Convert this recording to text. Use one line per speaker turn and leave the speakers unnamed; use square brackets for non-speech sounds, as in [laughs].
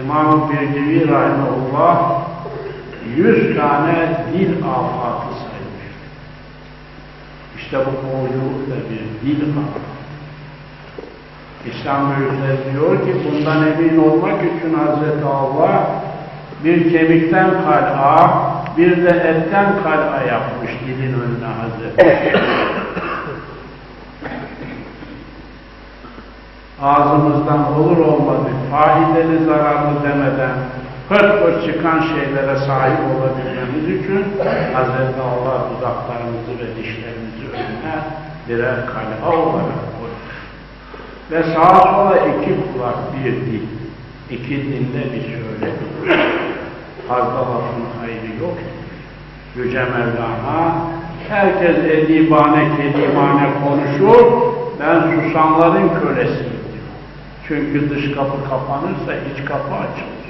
İmam-ı Birdivi Rahimullah yüz tane dil afatı saymış. İşte bu kovuculuk da bir dil afatı. İslam büyükleri diyor ki bundan emin olmak için Hazreti Allah bir kemikten kal'a, bir de etten kal'a yapmış dilin önüne Hazreti. [laughs] Ağzımızdan olur olmadı, faydalı zararlı demeden hırt hırt çıkan şeylere sahip olabilmemiz için Hazreti Allah dudaklarımızı ve dişlerimizi önüne birer kal'a olarak koymuş. Ve sağa sola iki kulak bir dil. İki dille bir söyle. Fazla lafın hayrı yok. Yüce Mevlana herkes edibane kelimane konuşur. Ben susanların kölesiyim. Çünkü dış kapı kapanırsa iç kapı açılır.